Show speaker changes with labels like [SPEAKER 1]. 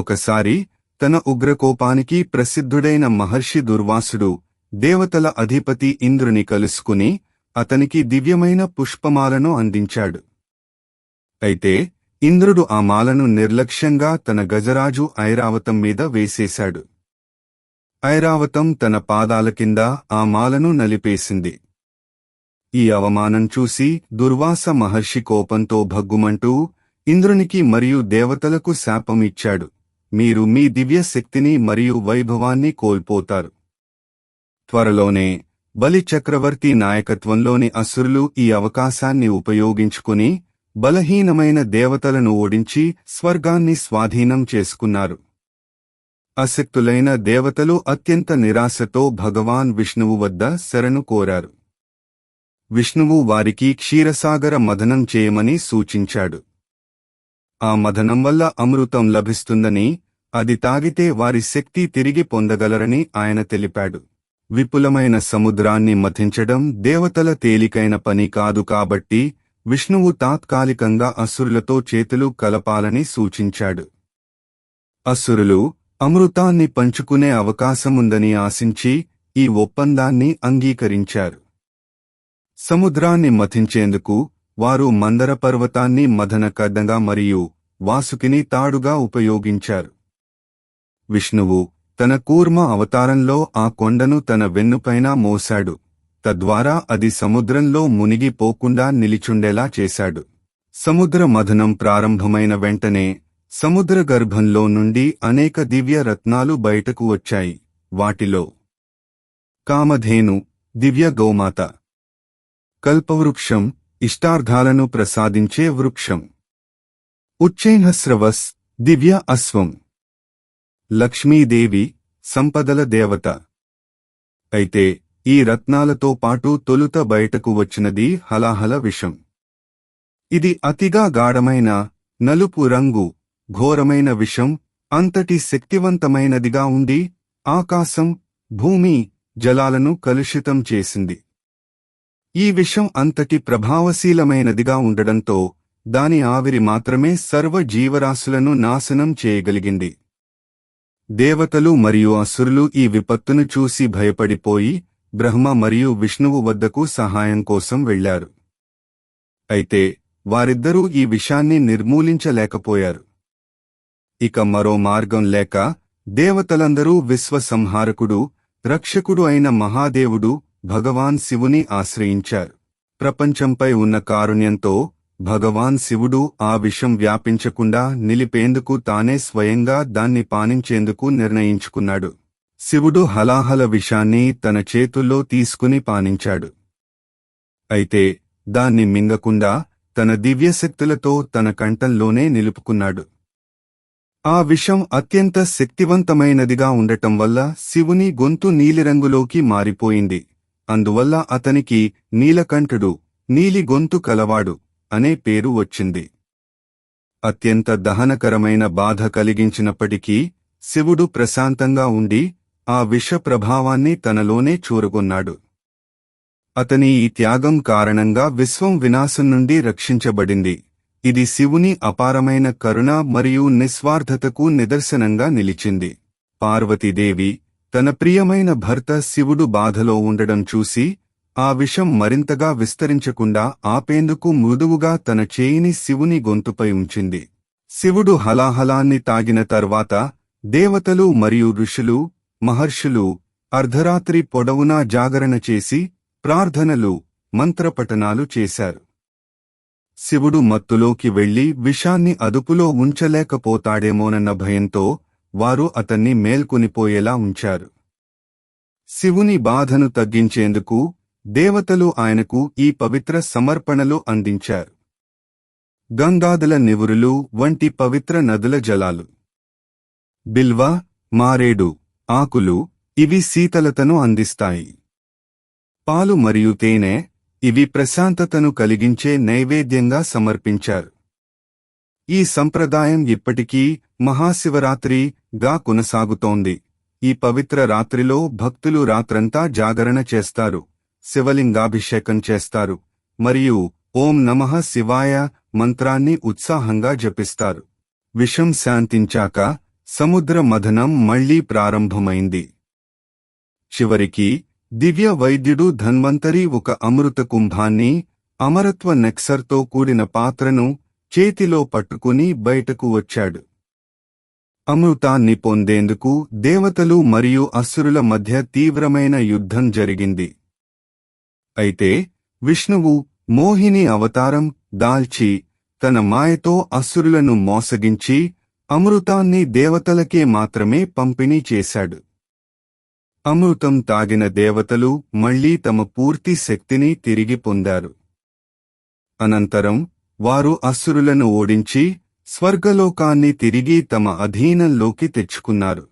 [SPEAKER 1] ఒకసారి తన ఉగ్రకోపానికి ప్రసిద్ధుడైన మహర్షి దుర్వాసుడు దేవతల అధిపతి ఇంద్రుని కలుసుకుని అతనికి దివ్యమైన పుష్పమాలను అందించాడు. అయితే ఇంద్రుడు ఆ మాలను నిర్లక్ష్యంగా తన గజరాజు ఐరావతం మీద వేసేశాడు. ఐరావతం తన పాదాల కింద ఆ మాలను నలిపేసింది. ఈ అవమానం చూసి దుర్వాస మహర్షి కోపంతో భగ్గుమంటూ ఇంద్రునికి మరియు దేవతలకు శాపం ఇచ్చాడు మీరు మీ దివ్య శక్తిని మరియు వైభవాన్ని కోల్పోతారు. త్వరలోనే బలి చక్రవర్తి నాయకత్వంలోని అసురులు ఈ అవకాశాన్ని ఉపయోగించుకుని బలహీనమైన దేవతలను ఓడించి స్వర్గాన్ని స్వాధీనం చేసుకున్నారు. అశక్తులైన దేవతలు అత్యంత నిరాశతో భగవాన్ విష్ణువు వద్ద శరణు కోరారు. విష్ణువు వారికి క్షీరసాగర మదనం చేయమని సూచించాడు. ఆ మదనం వల్ల అమృతం లభిస్తుందని అది తాగితే వారి శక్తి తిరిగి పొందగలరని ఆయన తెలిపాడు. విపులమైన సముద్రాన్ని మథించడం దేవతల తేలికైన పని కాదు కాబట్టి విష్ణువు తాత్కాలికంగా అసురులతో చేతులు కలపాలని సూచించాడు. అసురులు అమృతాన్ని పంచుకునే అవకాశముందని ఆశించి ఈ ఒప్పందాన్ని అంగీకరించారు. సముద్రాన్ని మథించేందుకు వారు మందర పర్వతాన్ని మదన కద్దంగా మరియు వాసుకిని తాడుగా ఉపయోగించారు. విష్ణువు తన కూర్మ అవతారంలో ఆ కొండను తన వెన్నుపైన మోశాడు. తద్వారా అది సముద్రంలో మునిగిపోకుండా నిలిచుండేలా చేశాడు. సముద్ర మథనం ప్రారంభమైన వెంటనే సముద్ర గర్భంలో నుండి అనేక దివ్య రత్నాలు బయటకు వచ్చాయి. వాటిలో కామధేను దివ్య గోమాత కల్పవృక్షం ఇష్టార్థాలను ప్రసాదించే వృక్షం. ఉచ్చైనస్రవస్ దివ్య అశ్వం. లక్ష్మీదేవి సంపదల దేవత. అయితే ఈ రత్నాలతో పాటు తొలుత బయటకు వచ్చినది హలాహల విషం. ఇది అతిగా గాఢమైన నలుపు రంగు ఘోరమైన విషం అంతటి శక్తివంతమైనదిగా ఉండి ఆకాశం భూమి జలాలను కలుషితం చేసింది. ఈ విషం అంతటి ప్రభావశీలమైనదిగా ఉండడంతో దాని ఆవిరి మాత్రమే సర్వ జీవరాశులను నాశనం చేయగలిగింది. దేవతలు మరియు అసురులు ఈ విపత్తును చూసి భయపడిపోయి బ్రహ్మ మరియు విష్ణువు వద్దకు సహాయం కోసం వెళ్ళారు అయితే వారిద్దరూ ఈ విషాన్ని నిర్మూలించలేకపోయారు. ఇక మరో మార్గం లేక దేవతలందరూ విశ్వసంహారకుడు రక్షకుడు అయిన మహాదేవుడు భగవాన్ శివుని ఆశ్రయించారు. ప్రపంచంపై ఉన్న కారుణ్యంతో భగవాన్ శివుడు ఆ విషం వ్యాపించకుండా నిలిపేందుకు తానే స్వయంగా దాన్ని పానించేందుకు నిర్ణయించుకున్నాడు. శివుడు హలాహల విషాన్ని తన చేతుల్లో తీసుకుని పానించాడు. అయితే దాన్ని మింగకుండా తన దివ్యశక్తులతో తన కంఠంలోనే నిలుపుకున్నాడు. ఆ విషం అత్యంత శక్తివంతమైనదిగా ఉండటం వల్ల శివుని గొంతు నీలిరంగులోకి మారిపోయింది. అందువల్ల అతనికి నీలకంఠుడు నీలి గొంతు కలవాడు. అనే పేరు వచ్చింది. అత్యంత దహనకరమైన బాధ కలిగించినప్పటికీ శివుడు ప్రశాంతంగా ఉండి ఆ విష ప్రభావాన్ని తనలోనే చూరుకున్నాడు. అతని ఈ త్యాగం కారణంగా విశ్వం వినాశం నుండి రక్షించబడింది. ఇది శివుని అపారమైన కరుణ మరియు నిస్వార్థతకు నిదర్శనంగా నిలిచింది. పార్వతీదేవి తన ప్రియమైన భర్త శివుడు బాధలో ఉండడం చూసి ఆ విషం మరింతగా విస్తరించకుండా ఆపేందుకు మృదువుగా తన చేయిని శివుని గొంతుపై ఉంచింది. శివుడు హలాహలాన్ని తాగిన తర్వాత దేవతలు మరియు ఋషులు మహర్షులు అర్ధరాత్రి పొడవునా జాగరణ చేసి ప్రార్థనలు మంత్రపఠనాలు చేశారు. శివుడు మత్తులోకి వెళ్ళి విషాన్ని అదుపులో ఉంచలేకపోతాడేమోనన్న భయంతో వారు అతన్ని మేల్కొనిపోయేలా ఉంచారు. శివుని బాధను తగ్గించేందుకు దేవతలు ఆయనకు ఈ పవిత్ర సమర్పణలు అందించారు. గంగాదుల నివురులు వంటి పవిత్ర నదుల జలాలు. బిల్వ మారేడు ఆకులు ఇవి శీతలతను అందిస్తాయి. పాలు మరియు తేనె ఇవి ప్రశాంతతను కలిగించే నైవేద్యంగా సమర్పించారు. ఈ సంప్రదాయం ఇప్పటికీ మహాశివరాత్రి గా కొనసాగుతోంది. ఈ పవిత్ర రాత్రిలో భక్తులు రాత్రంతా జాగరణ చేస్తారు. శివలింగాభిషేకం చేస్తారు. మరియు ఓం నమః శివాయ మంత్రాన్ని ఉత్సాహంగా జపిస్తారు. విషం శాంతించాక సముద్ర మథనం మళ్ళీ ప్రారంభమైంది. చివరికి దివ్య వైద్యుడు ధన్వంతరి ఒక అమృత కుంభాన్ని అమరత్వ నెక్సర్తో కూడిన పాత్రను చేతిలో పట్టుకుని బయటకు వచ్చాడు. అమృతాన్ని పొందేందుకు దేవతలు మరియు అసురుల మధ్య తీవ్రమైన యుద్ధం జరిగింది. అయితే విష్ణువు మోహిని అవతారం దాల్చి తన మాయతో అసురులను మోసగించి అమృతాన్ని దేవతలకే మాత్రమే పంపిణీ చేశాడు. అమృతం తాగిన దేవతలు మళ్ళీ తమ పూర్తి శక్తిని తిరిగి పొందారు. అనంతరం వారు అసురులను ఓడించి స్వర్గలోకాన్ని తిరిగి తమ అధీనంలోకి తెచ్చుకున్నారు.